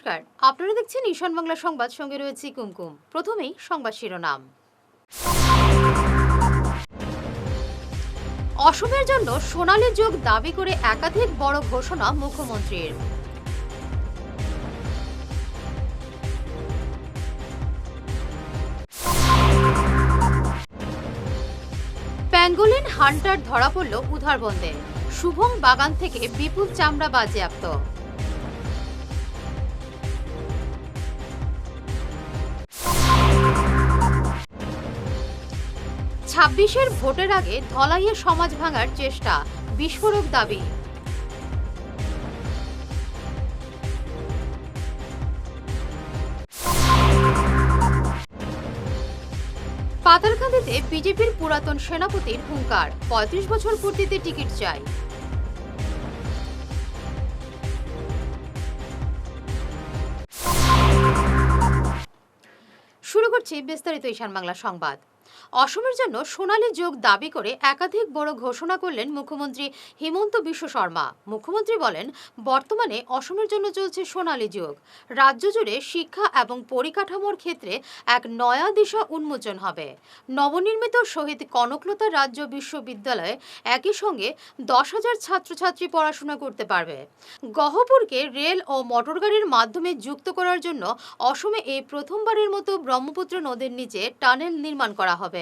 নমস্কার। আপনারা দেখছেন ঈশান বাংলা সংবাদ, সঙ্গে রয়েছে কুমকুম। প্রথমেই সংবাদ শিরোনাম। অসমের জন্য সোনালী যোগ দাবি করে একাধিক বড় ঘোষণা মুখ্যমন্ত্রীর। প্যাঙ্গোলিন হান্টার ধরা পড়ল উধারবন্দে। শুভং বাগান থেকে বিপুল চামড়া বাজেয়াপ্ত। ছাব্বিশের ভোটের আগে ধলাইয়ে সমাজ ভাঙার চেষ্টা, বিস্ফোরক দাবি। পাতালকান্দিতে বিজেপির পুরাতন সেনাপতির হুঙ্কার, পঁয়ত্রিশ বছর পূর্তিতে টিকিট চাই। শুরু করছি বিস্তারিত ঈশান বাংলা সংবাদ। অসমের জন্য সোনালী যোগ দাবি করে একাধিক বড় ঘোষণা করলেন মুখ্যমন্ত্রী হিমন্ত বিশ্ব শর্মা। মুখ্যমন্ত্রী বলেন, বর্তমানে অসমের জন্য চলছে সোনালী যোগ। রাজ্য জুড়ে শিক্ষা এবং পরিকাঠামোর ক্ষেত্রে এক নয়া দিশা উন্মোচন হবে। নবনির্মিত শহীদ কনকলতা রাজ্য বিশ্ববিদ্যালয়ে একই সঙ্গে দশ হাজার ছাত্রছাত্রী পড়াশোনা করতে পারবে। গহপুরকে রেল ও মোটরগাড়ির মাধ্যমে যুক্ত করার জন্য অসমে এই প্রথমবারের মতো ব্রহ্মপুত্র নদীর নিচে টানেল নির্মাণ করা হবে।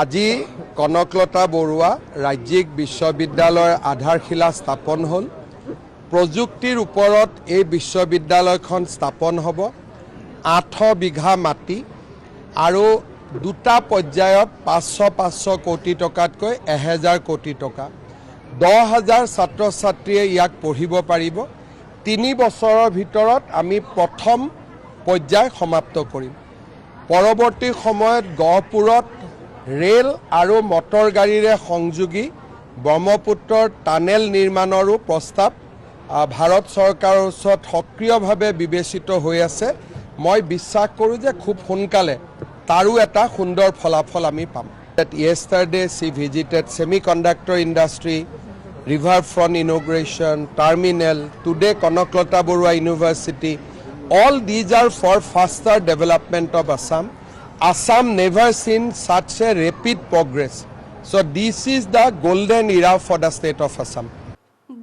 আজি কনকলতা বৰুৱা ৰাজ্যিক বিশ্ববিদ্যালয়ৰ আধাৰশিলা স্থাপন হ'ল। প্ৰযুক্তিৰ ওপৰত এই বিশ্ববিদ্যালয়খন স্থাপন হ'ব। আঠ বিঘা মাটি আৰু দুটা পৰ্যায়ত পাঁচশ পাঁচশ কোটি টকাতকৈ এহেজাৰ কোটি টকা। দহ হাজাৰ ছাত্ৰ ছাত্ৰীয়ে ইয়াক পঢ়িব পাৰিব। তিনি বছৰৰ ভিতৰত আমি প্ৰথম পৰ্যায় সমাপ্ত কৰিম। পৰৱৰ্তী সময়ত গহপুৰত ৰেল আৰু মটৰ গাড়ীৰে সংযোগী ব্ৰহ্মপুত্ৰৰ টানেল নিৰ্মাণৰো প্ৰস্তাৱ ভাৰত চৰকাৰৰ ওচৰত সক্ৰিয়ভাৱে বিবেচিত হৈ আছে। মই বিশ্বাস কৰোঁ যে খুব সোনকালে তাৰো এটা সুন্দৰ ফলাফল আমি পাম। Yesterday she visited semi conductor industry river front inauguration, terminal, today Kanaklata Borua University, all these are for faster development of Assam. Assam never seen such a rapid progress. So this is the golden era for the state of Assam.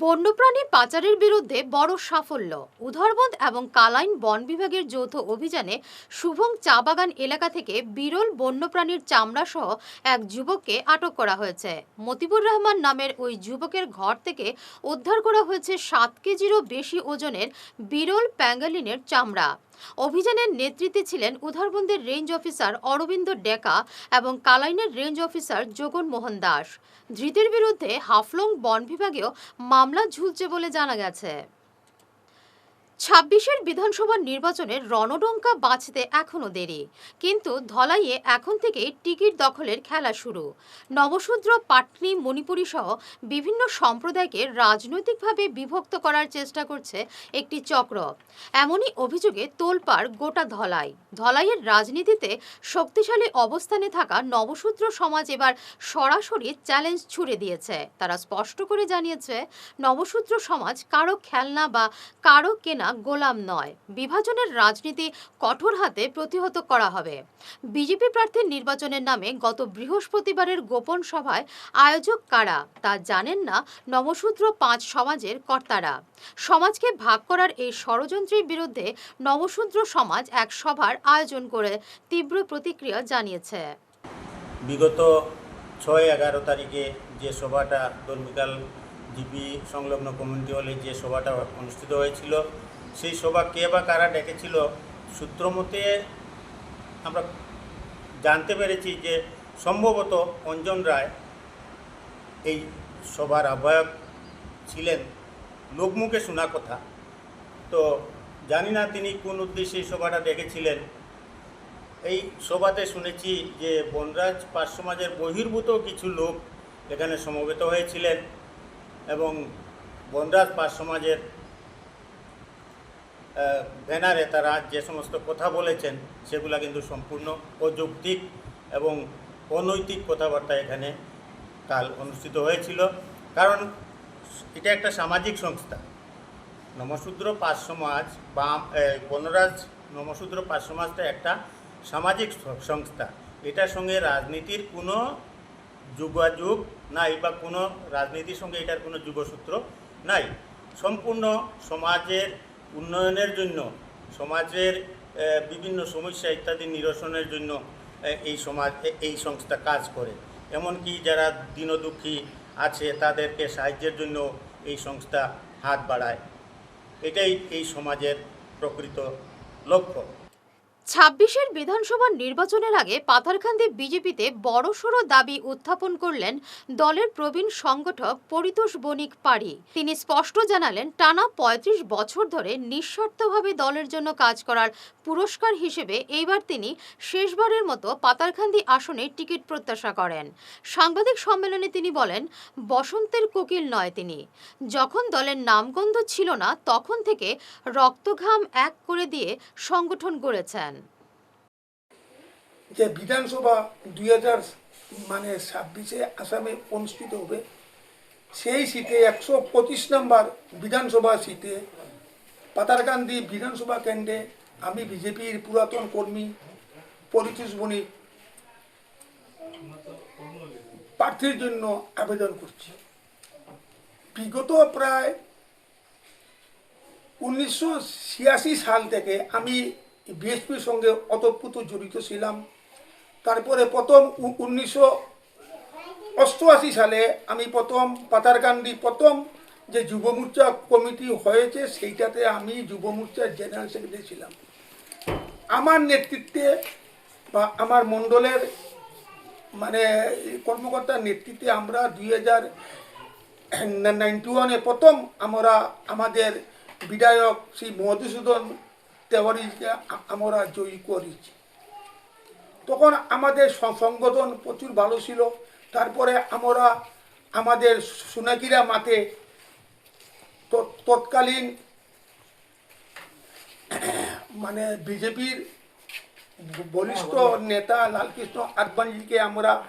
বন্যপ্রাণী পাচারের বিরুদ্ধে বড় সাফল্য। উধরবন্দ এবং কালাইন বন বিভাগের যৌথ অভিযানে শুভং চা বাগান এলাকা থেকে বিরল বন্যপ্রাণীর চামড়া সহ এক যুবককে আটক করা হয়েছে। মতিবুর রহমান নামের ওই যুবকের ঘর থেকে উদ্ধার করা হয়েছে সাত কেজিরও বেশি ওজনের বিরল প্যাঙ্গালিনের চামড়া। অভিযানের নেতৃত্বে ছিলেন উধারবন্দের রেঞ্জ অফিসার অরবিন্দ ডেকা এবং কালাইনের রেঞ্জ অফিসার যোগন মোহন দাস। ধৃতের বিরুদ্ধে হাফলং বন বিভাগেও মামলা ঝুলছে বলে জানা গেছে। ছাব্বিশের বিধানসভা নির্বাচনের রণডঙ্কা বাঁচতে এখনও দেরি। কিন্তু ধলাইয়ে এখন থেকেই টিকিট দখলের খেলা শুরু। নবশূদ্র, পাটনি, মণিপুরী সহ বিভিন্ন সম্প্রদায়কে রাজনৈতিকভাবে বিভক্ত করার চেষ্টা করছে একটি চক্র। এমনই অভিযোগে তোলপাড় গোটা ধলাই। ধলাইয়ের রাজনীতিতে শক্তিশালী অবস্থানে থাকা নবশূদ্র সমাজ এবার সরাসরি চ্যালেঞ্জ ছুড়ে দিয়েছে। তারা স্পষ্ট করে জানিয়েছে, নবশূদ্র সমাজ কারও খেলনা বা কারও কেনা গোলাম নয়। বিভাজনের রাজনীতি কঠোর হাতে প্রতিহত করা হবে। বিজেপি প্রার্থীর নির্বাচনের নামে গত বৃহস্পতিবারের গোপন সভায় আয়োজক কারা তা জানেন না নবসূত্র পাঁচ সমাজের কর্তারা। সমাজকে ভাগ করার এই ষড়যন্ত্রের বিরুদ্ধে নবশূদ্র সমাজ এক সভার আয়োজন করে তীব্র প্রতিক্রিয়া জানিয়েছে। বিগত ছয় এগারো তারিখে যে সভাটা দর্মিকাল জিপি সংলগ্ন কমিউনিটি হলে যে সভাটা অনুষ্ঠিত হয়েছিল সেই সভা কে বা কারা ডেকেছিল, সূত্রমতে আমরা জানতে পেরেছি যে সম্ভবত অঞ্জন রায় এই সভার আহ্বায়ক ছিলেন লোকমুখে শোনা কথা। তো জানি না তিনি কোন উদ্দেশ্যে এই সভাটা ডেকেছিলেন। এই সভাতে শুনেছি যে বনরাজ পাঁচ সমাজের বহির্ভূত কিছু লোক এখানে সমবেত হয়েছিলেন এবং বনরাজ পাঁচ সমাজের ব্যানারে তারা যে সমস্ত কথা বলেছেন, সেগুলা কিন্তু সম্পূর্ণ অযৌক্তিক এবং অনৈতিক কথাবার্তা এখানে কাল অনুষ্ঠিত হয়েছিল। কারণ এটা একটা সামাজিক সংস্থা। নমশূদ্র পাঁচ সমাজ বা বনরাজ নমশূদ্র পাঁচ সমাজটা একটা সামাজিক সংস্থা। এটার সঙ্গে রাজনীতির কোনো যোগাযোগ নাই বা কোনো রাজনীতির সঙ্গে এটার কোনো যুগসূত্র নাই। সম্পূর্ণ সমাজের উন্নয়নের জন্য, সমাজের বিভিন্ন সমস্যা ইত্যাদি নিরসনের জন্য এই সমাজ এই সংস্থা কাজ করে। এমনকি যারা দীনদুঃখী আছে, তাদেরকে সাহায্যের জন্য এই সংস্থা হাত বাড়ায়। এটাই এই সমাজের প্রকৃত লক্ষ্য। ছাব্বিশের বিধানসভা নির্বাচনের আগে পাথারকান্দি বিজেপিতে বড়সড় দাবি উত্থাপন করলেন দলের প্রবীণ সংগঠক পরিতোষ বণিক পাড়ি। তিনি স্পষ্ট জানালেন, টানা ৩৫ বছর ধরে নিঃস্বার্থভাবে দলের জন্য কাজ করার পুরস্কার হিসেবে এইবার তিনি শেষবারের মতো পাতারখান্দি আসনে টিকিট প্রত্যাশা করেন। সাংবাদিক সম্মেলনে তিনি বলেন, বসন্তের কোকিল নয় তিনি। যখন দলের নামগন্ধ ছিল না, তখন থেকে রক্তঘাম এক করে দিয়ে সংগঠন গড়েছেন। যে বিধানসভা দুই হাজার মানে ছাব্বিশে আসামে অনুষ্ঠিত হবে, সেই সিটে একশো পঁচিশ নম্বর বিধানসভা সিটে পাতারকান্দি বিধানসভা কেন্দ্রে আমি বিজেপির পুরাতন কর্মী পরিতোষ বণিক প্রার্থীর জন্য আবেদন করছি। বিগত প্রায় উনিশশো ছিয়াশি সাল থেকে আমি বিএসপির সঙ্গে অতপ্রুত জড়িত ছিলাম। তারপরে প্রথম উনিশশো অষ্টআশি সালে আমি প্রথম পাতারকান্দি প্রথম যে যুব মোর্চা কমিটি হয়েছে, সেইটাতে আমি যুব মোর্চার জেনারেল সেক্রেটারি ছিলাম। আমার নেতৃত্বে বা আমার মণ্ডলের মানে কর্মকর্তার নেতৃত্বে আমরা দুই হাজার নাইনটি ওয়ানে প্রথম আমরা আমাদের বিধায়ক শ্রী মধুসূদন তেওয়ারিকে আমরা জয়ী করেছি। তখন আমাদের সংগঠন প্রচুর ভালো ছিল। তারপরে আমরা আমাদের সোনাকিরা মাঠে তৎ- তৎকালীন মানে বিজেপির বলিষ্ঠ নেতা লালকৃষ্ণ আদবানিকে আমরা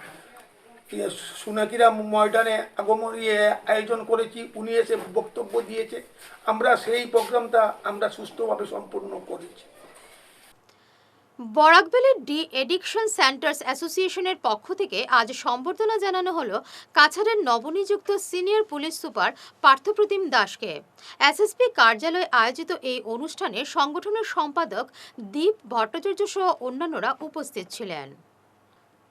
সোনাকিরা ময়দানে আগমন আয়োজন করেছি। উনি এসে বক্তব্য দিয়েছে। আমরা সেই প্রোগ্রামটা আমরা সুস্থভাবে সম্পূর্ণ করেছি। বরাকবেলের ডি এডিকশন সেন্টার্স অ্যাসোসিয়েশনের পক্ষ থেকে আজ সম্বর্ধনা জানানো হল কাছাড়ের নবনিযুক্ত সিনিয়র পুলিশ সুপার পার্থপ্রতিম দাসকে। এসএসপি কার্যালয়ে আয়োজিত এই অনুষ্ঠানে সংগঠনের সম্পাদক দীপ ভট্টাচার্য সহ অন্যান্যরা উপস্থিত ছিলেন।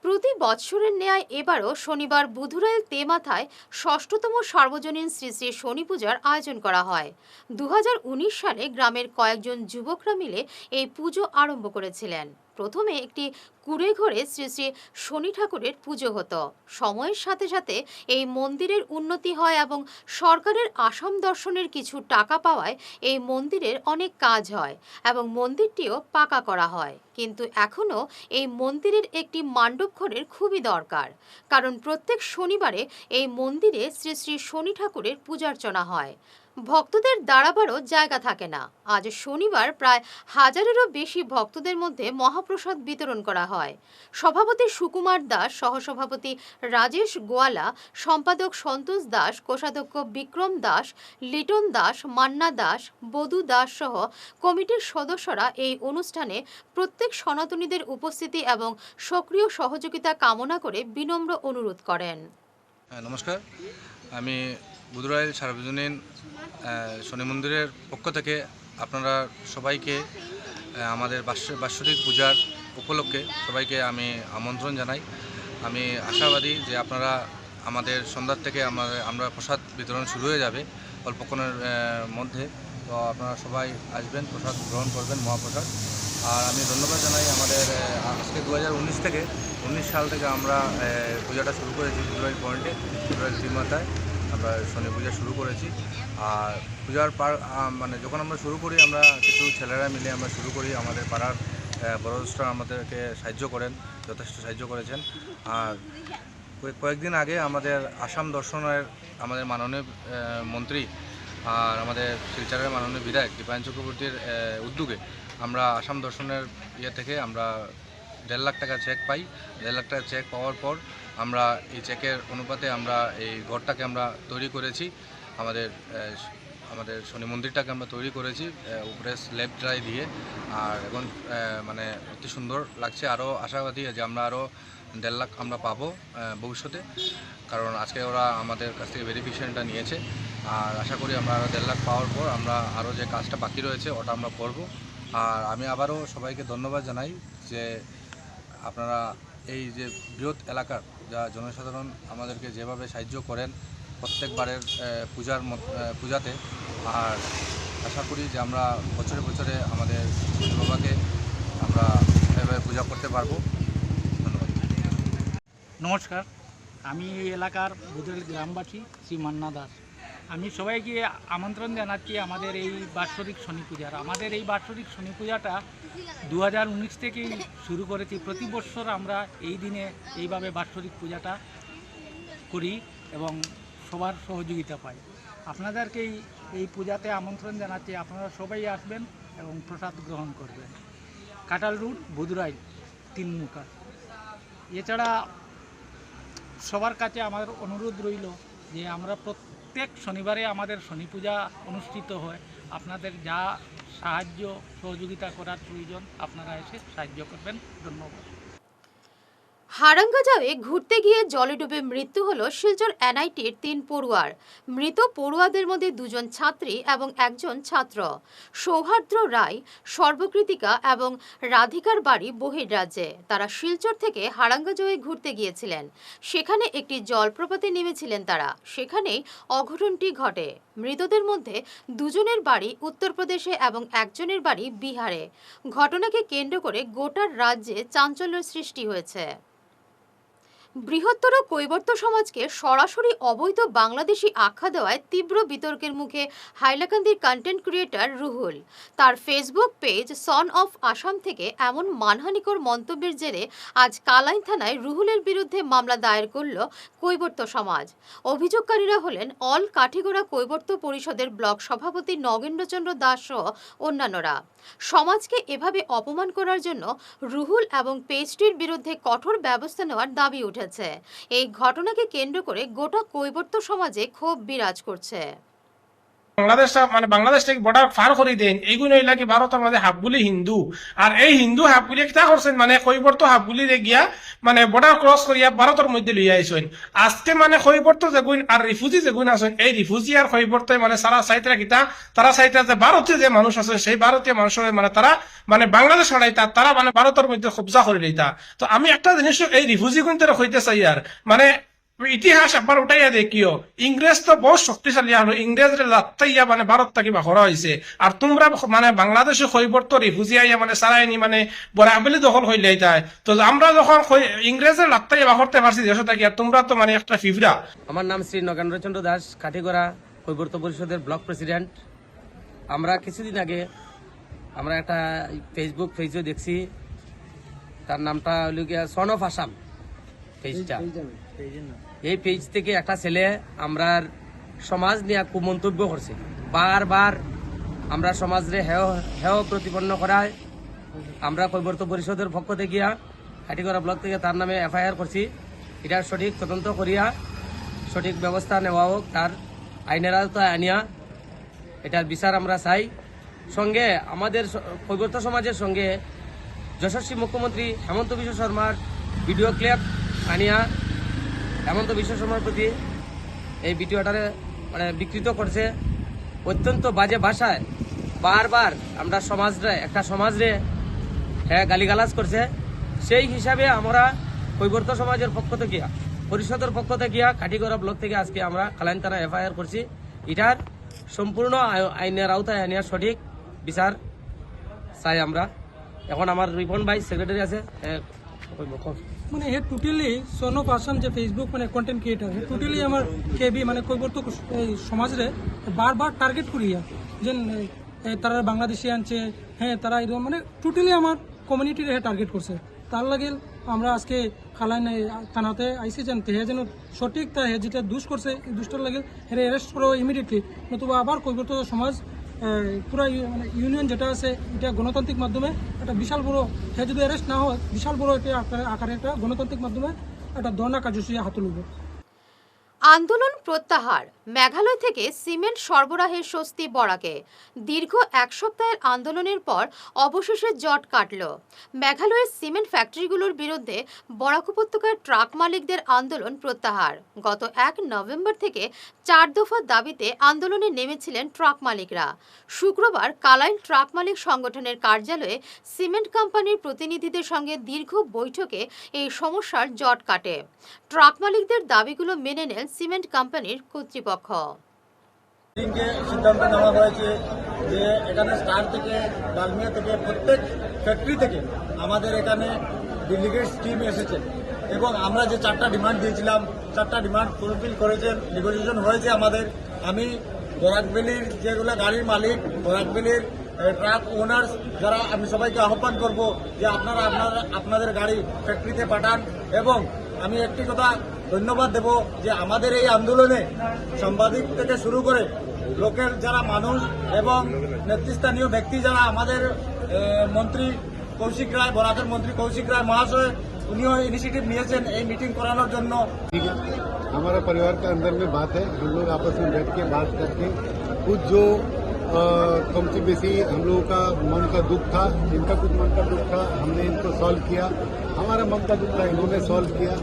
প্রতি বৎসরের ন্যায় এবারও শনিবার বুধুরাইল তেমাথায় ষষ্ঠতম সর্বজনীন শ্রী শ্রী শনি পূজার আয়োজন করা হয়। দু হাজার উনিশ সালে গ্রামের কয়েকজন যুবকরা মিলে এই পুজো আরম্ভ করেছিলেন। প্রথমে একটি কুড়ে ঘরে শ্রী শ্রী শনি ঠাকুরের পুজো হতো। সময়ের সাথে সাথে এই মন্দিরের উন্নতি হয় এবং সরকারের আসাম দর্শনের কিছু টাকা পাওয়ায় এই মন্দিরের অনেক কাজ হয় এবং মন্দিরটিও পাকা করা হয়। কিন্তু এখনও এই মন্দিরের একটি মান্ডব ঘরের খুবই দরকার, কারণ প্রত্যেক শনিবারে এই মন্দিরে শ্রী শ্রী শনি ঠাকুরের পূজার্চনা হয়। ভক্তদের দাঁড়াবারও জায়গা থাকে না। আজ শনিবার প্রায় হাজারেরও বেশি ভক্তদের মধ্যে মহাপ্রসাদ বিতরণ করা হয়। সভাপতি সুকুমার দাস, সহসভাপতি রাজেশ গোয়ালা, সম্পাদক সন্তোষ দাস, কোষাধ্যক্ষ বিক্রম দাস, লিটন দাস, মান্না দাস, বধু দাস সহ কমিটির সদস্যরা এই অনুষ্ঠানে প্রত্যেক সনাতনীদের উপস্থিতি এবং সক্রিয় সহযোগিতা কামনা করে বিনম্র অনুরোধ করেন। হ্যাঁ নমস্কার। আমি বুধরাইল সার্বজনীন শনি মন্দিরের পক্ষ থেকে আপনারা সবাইকে আমাদের বাৎসরিক পূজার উপলক্ষে সবাইকে আমি আমন্ত্রণ জানাই। আমি আশাবাদী যে আপনারা আমাদের সন্ধ্যার থেকে আমাদের আমরা প্রসাদ বিতরণ শুরু হয়ে যাবে অল্পক্ষণের মধ্যে। তো আপনারা সবাই আসবেন, প্রসাদ গ্রহণ করবেন, মহাপ্রসাদ। আর আমি ধন্যবাদ জানাই আমাদের আজকে দু হাজার উনিশ থেকে, উনিশ সাল থেকে আমরা পূজাটা শুরু করেছি ফেব্রুয়ারি পয়েন্টে ফেব্রুয়ারি শ্রীমাতায় আমরা শনি পূজা শুরু করেছি। আর পূজার পার মানে যখন আমরা শুরু করি আমরা কিছু ছেলেরা মিলে আমরা শুরু করি। আমাদের পাড়ার আহ, আমাদেরকে সাহায্য করেন যথেষ্ট সাহায্য করেছেন। আর কয়েক- কয়েকদিন আগে আমাদের আসাম দর্শনের আমাদের মাননীয় মন্ত্রী আর আমাদের শিলচরের মাননীয় বিধায়ক দীপায়ন চক্রবর্তীর উদ্যোগে আমরা আসাম দর্শনের ইয়ে থেকে আমরা দেড় লাখ টাকা চেক পাই। দেড় লাখ টাকা চেক পাওয়ার পর আমরা এই চেকের অনুপাতে আমরা এই ঘরটাকে আমরা তৈরি করেছি। আমাদের আমাদের শনি মন্দিরটাকে আমরা তৈরি করেছি উপরে স্লেব ড্রাই দিয়ে। আর এখন মানে অতি সুন্দর লাগছে। আরও আশাবাদী যে আমরা আরও দেড় লাখ আমরা পাবো ভবিষ্যতে। কারণ আজকে ওরা আমাদের কাছ থেকে ভেরিফিকেশনটা নিয়েছে। আর আশা করি আমরা আরও দেড় লাখ পাওয়ার পর আমরা আরও যে কাজটা বাকি রয়েছে, ওটা আমরা করব। আর আমি আবারও সবাইকে ধন্যবাদ জানাই যে আপনারা এই যে বৃহৎ এলাকার যা জনসাধারণ আমাদেরকে যেভাবে সাহায্য করেন প্রত্যেকবারের পূজার পূজাতে। আর আশা করি যে আমরা বছরে বছরে আমাদের বাবাকে আমরা এভাবে পূজা করতে পারব। ধন্যবাদ। নমস্কার, আমি এই এলাকার বুদরেল গ্রামবাসী শ্রী মান্না দাস। আমি সবাইকে আমন্ত্রণ জানাচ্ছি আমাদের এই বাৎসরিক শনি পূজার আমাদের এই বাৎসরিক শনি পূজাটা দু হাজার উনিশ থেকেই শুরু করেছি। প্রতি বছর আমরা এই দিনে এইভাবে বাৎসরিক পূজাটা করি এবং সবার সহযোগিতা পাই। আপনাদেরকেই এই- পূজাতে আমন্ত্রণ জানাচ্ছি। আপনারা সবাই আসবেন এবং প্রসাদ গ্রহণ করবেন। কাটাল রুট, বুদুরাই তিনমুখা এছাড়া সবার কাছে আমার অনুরোধ রইল যে আমরা প্রত্যেক শনিবারে আমাদের শনি পূজা অনুষ্ঠিত হয়। আপনাদের যা সাহায্য, সহযোগিতা করার প্রয়োজন, আপনারা এসে সাহায্য করবেন। ধন্যবাদ। হারাঙ্গাজাওয়ে ঘুরতে গিয়ে জলে ডুবে মৃত্যু হল শিলচর এনআইটির তিন পড়ুয়ার। মৃত পড়ুয়াদের মধ্যে দুজন ছাত্রী এবং একজন ছাত্র। সৌহার্দ্র রায়, সর্বকৃতিকা এবং রাধিকার বাড়ি বহির্রাজ্যে তারা শিলচর থেকে হারাঙ্গাজাওয়ে ঘুরতে গিয়েছিলেন। সেখানে একটি জলপ্রপাতে নেমেছিলেন তারা। সেখানেই অঘটনটি ঘটে। মৃতদের মধ্যে দুজনের বাড়ি উত্তরপ্রদেশে এবং একজনের বাড়ি বিহারে। ঘটনাকে কেন্দ্র করে গোটার রাজ্যে চাঞ্চল্যের সৃষ্টি হয়েছে। বৃহত্তর কৈবর্ত সমাজকে সরাসরি অবৈধ বাংলাদেশি আখ্যা দেওয়ায় তীব্র বিতর্কের মুখে হাইলাকান্দির কন্টেন্ট ক্রিয়েটর রুহুল। তার Facebook page son of Assam থেকে এমন মানহানিকর মন্তব্যের জেরে আজ কালাইন থানায় রুহুলের বিরুদ্ধে মামলা দায়ের করল কৈবর্ত সমাজ। অভিযোগকারীরা হলেন অল কাঠিগোড়া কৈবর্ত পরিষদের ব্লক সভাপতি নগেন্দ্রচন্দ্র দাস সহ অন্যান্যরা। সমাজকে এভাবে অপমান করার জন্য রুহুল এবং পেজটির বিরুদ্ধে কঠোর ব্যবস্থা নেওয়ার দাবি উঠেছে এই ঘটনাকে কেন্দ্র করে গোটা কৈবর্ত সমাজে ক্ষোভ বিরাজ করছে। বাংলাদেশ মানে বাংলাদেশ থেকে বর্ডার পার করে দেন এইগুলো ভারতের মাঝে হিন্দু? আর এই হিন্দু হাফগুলি কিতা করছেন মানে কৈবর্ত হাফগুলি রে গিয়া মানে বর্ডার ক্রস করিয়া ভারতের মধ্যে আইসেন আজকে মানে কৈবর্ত যেগুন আর রিফিউজি যেগুন আছেন এই রিফিউজি আর মানে সারা কিতা তারা সাইতরা যে ভারতীয় যে মানুষ আছে, সেই ভারতীয় মানুষের মানে তারা মানে বাংলাদেশ হারাইতা তারা মানে ভারতের মধ্যে কবজা করে লইতা তো আমি একটা জিনিস এই রিফিউজি গুণ হইতে চাই আর মানে ইতিহাস একবার উঠাইয়া দেখিও ইংরেজ তো বহু শক্তিশালী হলো ইংরেজরে লাত্তাইয়া মানে ভারত থাকি বাহরা হয়েছে আর তোমরা মানে বাংলাদেশে কৈবর্ত রিফুজি আইয়া মানে সারাইনি মানে বরাবলি দখল হইলে তাই। তো আমরা যখন ইংরেজের লাত্তাইয়া বাহরতে পারছি দেশ থাকি আর তোমরা তো মানে একটা ফিফরা আমার নাম শ্রী নগেন্দ্রচন্দ্র দাস কাঠিগড়া কৈবর্ত পরিষদের ব্লক প্রেসিডেন্ট। আমরা কিছুদিন আগে আমরা একটা ফেসবুক পেজও দেখছি তার নামটা হলো গিয়া সন অফ আসাম পেজটা এই পেজ থেকে একটা ছেলে আমরার সমাজ নিয়ে কুমন্তব্য করছে। বারবার আমরা সমাজরে হেয় হেয় প্রতিপন্ন করায় আমরা কৈবর্ত পরিষদের পক্ষ থেকে গিয়া কাটিগড়া ব্লক থেকে তার নামে এফআইআর করছি। এটার সঠিক তদন্ত করিয়া সঠিক ব্যবস্থা নেওয়া হোক তার আইনের আওতায় আনিয়া এটার বিচার আমরা চাই। সঙ্গে আমাদের কৈবর্ত সমাজের সঙ্গে যশস্বী মুখ্যমন্ত্রী হেমন্ত বিশ্ব শর্মার ভিডিও ক্লিপ আনিয়া হেমন্ত বিশ্ব শর্মার প্রতি এই ভিডিওটারে মানে বিকৃত করছে। অত্যন্ত বাজে ভাষায় বারবার আমরা সমাজরে, একটা সমাজরে হ্যাঁ গালিগালাজ করছে। সেই হিসাবে আমরা কৈবর্ত সমাজের পক্ষ থেকে, পরিষদের পক্ষ থেকে, কাঠিগড়া ব্লক থেকে আজকে আমরা খালাইন থানা এফআইআর করছি। এটার সম্পূর্ণ আই- আইনের আওতায় আনিয়া সঠিক বিচার চাই আমরা। এখন আমার রিপন ভাই সেক্রেটারি আছে। হ্যাঁ। মানে হে টোটেলি সন অফ যে ফেসবুক মানে কন্টেন্ট ক্রিয়েটার হে টোটেলি আমার কেবি মানে কৈবর্ত সমাজরে বারবার টার্গেট করিয়া যে তারা বাংলাদেশি আনছে হ্যাঁ তারা এরকম মানে টোটালি আমার কমিউনিটির হে টার্গেট করছে। তার লাগে আমরা আজকে খালাইন এই থানাতে আইসি যেন হে যেন সঠিক তা হে যেটা দুষ করছে দুষ্টার লাগে হে অ্যারেস্ট করো ইমিডিয়েটলি নতুবা আবার কৈবর্ত সমাজ পুরা মানে ইউনিয়ন যেটা আছে, এটা গণতান্ত্রিক মাধ্যমে একটা বিশাল বড় হ্যাঁ যদি অ্যারেস্ট না হয়, বিশাল বড় এটা আকারে- একটা গণতান্ত্রিক মাধ্যমে একটা দর্ণা কার্যসূচী হাতে লুবে আন্দোলন প্রত্যাহার। মেঘালয় থেকে সিমেন্ট সরবরাহের স্বস্তি বরাকে। দীর্ঘ এক সপ্তাহের আন্দোলনের পর অবশেষে জট কাটল। মেঘালয়ের সিমেন্ট ফ্যাক্টরিগুলোর বিরুদ্ধে বরাক উপত্যকার ট্রাক মালিকদের আন্দোলন প্রত্যাহার। গত এক নভেম্বর থেকে চার দফা দাবিতে আন্দোলনে নেমেছিলেন ট্রাক মালিকরা। শুক্রবার কালাইল ট্রাক মালিক সংগঠনের কার্যালয়ে সিমেন্ট কোম্পানির প্রতিনিধিদের সঙ্গে দীর্ঘ বৈঠকে এই সমস্যার জট কাটে। ট্রাক মালিকদের দাবিগুলো মেনে নেন সিমেন্ট কোম্পানির কর্তৃপক্ষ। দিনকে সিদ্ধান্ত নেওয়া হয়েছে যে এখানে স্টার থেকে ডালমিয়া থেকে, প্রত্যেক ফ্যাক্টরি থেকে আমাদের এখানে ডেলিগেটস টিম এসেছে। এবং আমরা যে চারটা ডিমান্ড দিয়েছিলাম, চারটা ডিমান্ড ফুলফিল করেছেন নেগোসিয়েশন হয়েছে আমাদের। আমি বরাকবেলির যেগুলো গাড়ির মালিক বরাকবেলির ট্রাক ওনার্স যারা আমি সবাইকে আহ্বান করব যে আপনারা আপনারা আপনাদের গাড়ি ফ্যাক্টরিতে পাঠান। এবং আমি একটি কথা ধন্যবাদ দেব যে আমাদের এই আন্দোলনে সাংবাদিক থেকে শুরু করে লোকের যারা মানুষ এবং নেতৃস্থানীয় ব্যক্তি যারা আমাদের এ, মন্ত্রী কৌশিক রায় বরাকের মন্ত্রী কৌশিক রায় মহাশয় উনিও ইনিশিয়েটিভ নিয়েছেন এই মিটিং করানোর জন্য ठीक है हमारा परिवार के अंदर में बात है हम लोग आपस में बैठ के बात करके कुछ जो अ, कम से बेसी हम लोगों का मन का दुख था जिनका कुछ मन का दुख था हमने इनको सॉल्व किया हमारा मन का दुख था इन्होंने सॉल्व किया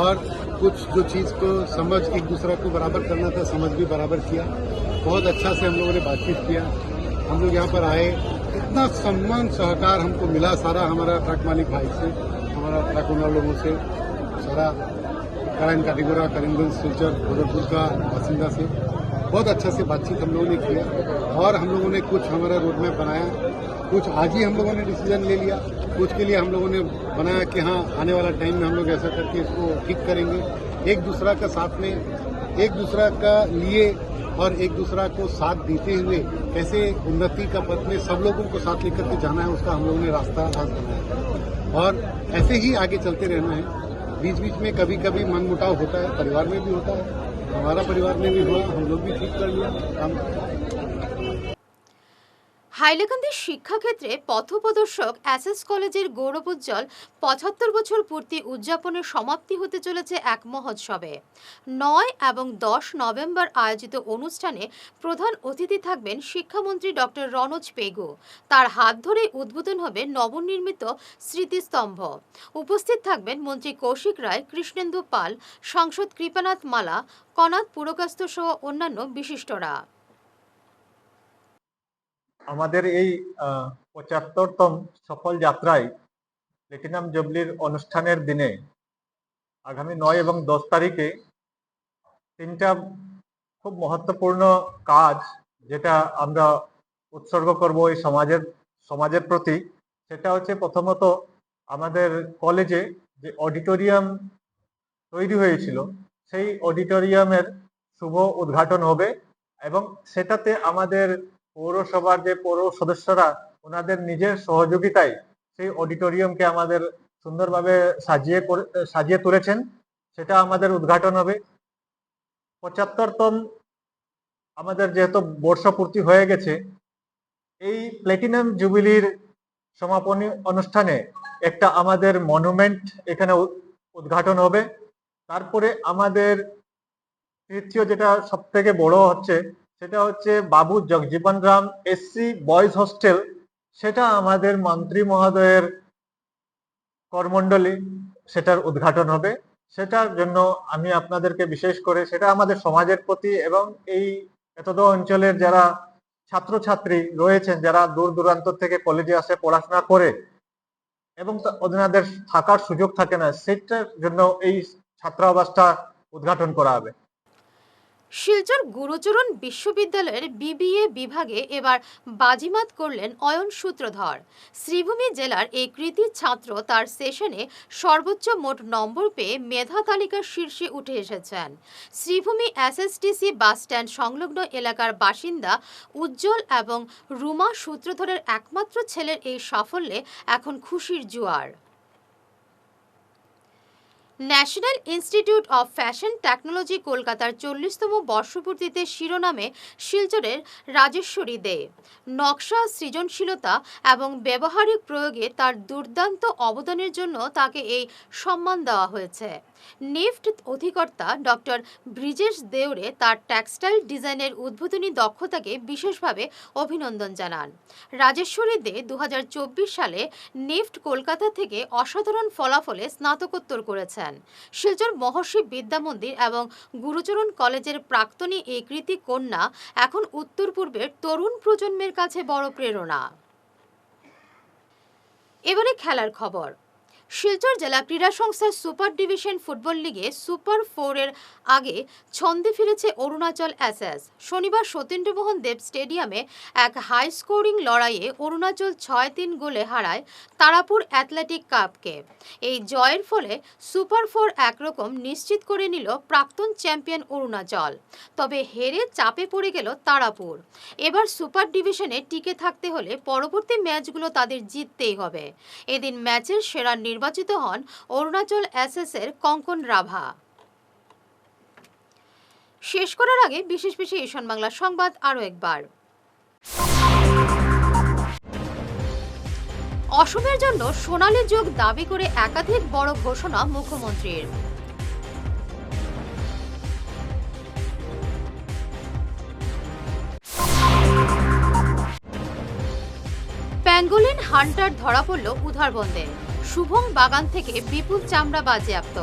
और कुछ जो चीज़ को समझ एक दूसरे को बराबर करना था, समझ भी बराबर किया। बहुत अच्छा से हम लोगों ने बातचीत किया। हम लोग यहाँ पर आए। इतना सम्मान, सहकार हमको मिला सारा हमारा ट्रक मालिक भाई से, हमारा ट्रक ओनर लोगों से, सारा कराइन काटीगोरा, करीमगंज, सिलचर गोरखपुर का बासिंदा से। बहुत अच्छा से बातचीत हम लोगों ने किया और हम लोगों ने कुछ हमारा रोड मैप बनाया। कुछ आज ही हम लोगों ने डिसीज़न ले लिया। कुछ के लिए हम लोगों ने बनाया कि हाँ आने वाला टाइम में हम लोग ऐसा करके इसको ठीक करेंगे। एक दूसरा का साथ में, एक दूसरा का लिए और एक दूसरा को साथ देते हुए कैसे उन्नति का पथ में सब लोगों को साथ लेकर के जाना है, उसका हम लोगों ने रास्ता आज बनाया और ऐसे ही आगे चलते रहना है। बीच बीच में कभी कभी मन मुटाव होता है, परिवार में भी होता है, हमारा परिवार में भी हुआ, हम लोग भी ठीक कर लिया। काम হাইলাকান্দির শিক্ষাক্ষেত্রে পথপ্রদর্শক এসএস কলেজের গৌরবোজ্জ্বল পঁচাত্তর বছর পূর্তি উদযাপনের সমাপ্তি হতে চলেছে এক মহোৎসবে। নয় এবং দশ নভেম্বর আয়োজিত অনুষ্ঠানে প্রধান অতিথি থাকবেন শিক্ষামন্ত্রী ডক্টর রনোজ পেগু। তার হাত ধরে উদ্বোধন হবে নবনির্মিত স্মৃতিস্তম্ভ। উপস্থিত থাকবেন মন্ত্রী কৌশিক রায়, কৃষ্ণেন্দু পাল, সাংসদ কৃপানাথ মালা, কনাথ পুরকাস্ত সহ অন্যান্য বিশিষ্টরা। আমাদের এই পঁচাত্তরতম সফল যাত্রায় প্লেটিনাম জুবলির অনুষ্ঠানের দিনে আগামী নয় এবং দশ তারিখে তিনটা খুব মহত্বপূর্ণ কাজ যেটা আমরা উৎসর্গ করব এই সমাজের সমাজের প্রতি, সেটা হচ্ছে প্রথমত আমাদের কলেজে যে অডিটোরিয়াম তৈরি হয়েছিল, সেই অডিটোরিয়ামের শুভ উদ্ঘাটন হবে এবং সেটাতে আমাদের পৌরসভার যে পৌর সদস্যরা, ওনাদের নিজের সহযোগিতায় সেই অডিটোরিয়ামকে আমাদের সুন্দরভাবে সাজিয়ে সাজিয়ে তুলেছেন। সেটা আমাদের উদ্ঘাটন হবে। পঁচাত্তরতম আমাদের যেহেতু বর্ষপূর্তি হয়ে গেছে, এই প্লেটিনাম জুবিলির সমাপনী অনুষ্ঠানে একটা আমাদের মনুমেন্ট এখানে উদ্ঘাটন হবে। তারপরে আমাদের তৃতীয় যেটা সব থেকে বড় হচ্ছে সেটা হচ্ছে Babu Jagjivan Ram SC boys hostel সেটা আমাদের মন্ত্রী মহোদয়ের করমণ্ডলী, সেটার উদ্ঘাটন হবে। সেটার জন্য আমি আপনাদেরকে বিশেষ করে সেটা আমাদের সমাজের প্রতি এবং এই এতদ অঞ্চলের যারা ছাত্রছাত্রী রয়েছেন, যারা দূর দূরান্ত থেকে কলেজে আসে পড়াশোনা করে এবং ওনাদের থাকার সুযোগ থাকে না, সেটার জন্য এই ছাত্রাবাসটা উদ্ঘাটন করা হবে। শিলচর গুরুচরণ বিশ্ববিদ্যালয়ের বিবিএ বিভাগে এবার বাজিমাত করলেন অয়ন সূত্রধর। শ্রীভূমি জেলার এই কৃতি ছাত্র তার সেশনে সর্বোচ্চ মোট নম্বর পেয়ে মেধা তালিকার শীর্ষে উঠে এসেছেন। শ্রীভূমি এসএসটিসি বাস স্ট্যান্ড সংলগ্ন এলাকার বাসিন্দা উজ্জ্বল এবং রুমা সূত্রধরের একমাত্র ছেলের এই সাফল্যে এখন খুশির জোয়ার। National institute of fashion technology কলকাতার চল্লিশতম বর্ষপূর্তিতে শিরোনামে শিলচরের রাজেশ্বরী দে। নকশা, সৃজনশীলতা এবং ব্যবহারিক প্রয়োগে তার দুর্দান্ত অবদানের জন্য তাকে এই সম্মান দেওয়া হয়েছে। নিফট অধিকর্তা ডক্টর ব্রিজেশ দেওরে তার টেক্সটাইল ডিজাইনের উদ্বোধনী দক্ষতাকে বিশেষভাবে অভিনন্দন জানান। রাজেশ্বরী দে দু হাজার চব্বিশ সালে নিফট কলকাতা থেকে অসাধারণ ফলাফলে স্নাতকোত্তর করেছেন। শিলচর মহর্ষি বিদ্যা মন্দির এবং গুরুচরণ কলেজের প্রাক্তনী এই কৃতি কন্যা এখন উত্তর পূর্বের তরুণ প্রজন্মের কাছে বড় প্রেরণা। এবারে খেলার খবর। শিলচর জেলা ক্রীড়া সংস্থার সুপার ডিভিশন ফুটবল লিগে সুপার ফোরের আগে ছন্দে ফিরেছে অরুণাচল এসএস। শনিবার সতীন্দ্রমোহন দেব স্টেডিয়ামে এক হাই স্কোরিং লড়াইয়ে অরুণাচল ছয় তিন গোলে হারায় তারাপুর অ্যাথলেটিক কাপকে। এই জয়ের ফলে সুপার ফোর একরকম নিশ্চিত করে নিল প্রাক্তন চ্যাম্পিয়ন অরুণাচল। তবে হেরে চাপে পড়ে গেল তারাপুর। এবার সুপার ডিভিশনে টিকে থাকতে হলে পরবর্তী ম্যাচগুলো তাদের জিততেই হবে। এদিন ম্যাচের সেরা নির্বাচিত হন অরুণাচল এর কঙ্কন রাভা। শেষ করার আগে বিশেষ বিশেষ ঈশান বাংলা সংবাদ আরও একবার। অসমের জন্য সোনালী যোগ দাবি করে একাধিক বড় ঘোষণা মুখ্যমন্ত্রীর। প্যাঙ্গোলিন হান্টার ধরা পড়ল উধারবন্দে। শুভং বাগান থেকে বিপুল চামড়া বাজেয়াপ্ত।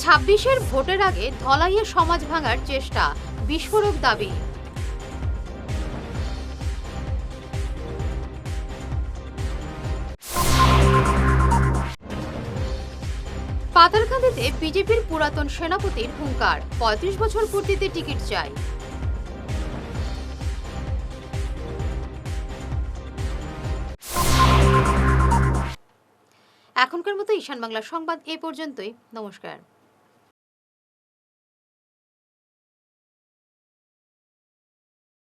ছাব্বিশের ভোটের আগে ধলাইয়ে সমাজ ভাঙার চেষ্টা, বিস্ফোরক দাবি। পাতারকান্দিতে বিজেপির পুরাতন সেনাপতির হুঙ্কার, পঁয়ত্রিশ বছর পূর্তিতে টিকিট চাই। ঈশান বাংলা সংবাদ এ পর্যন্তই। নমস্কার।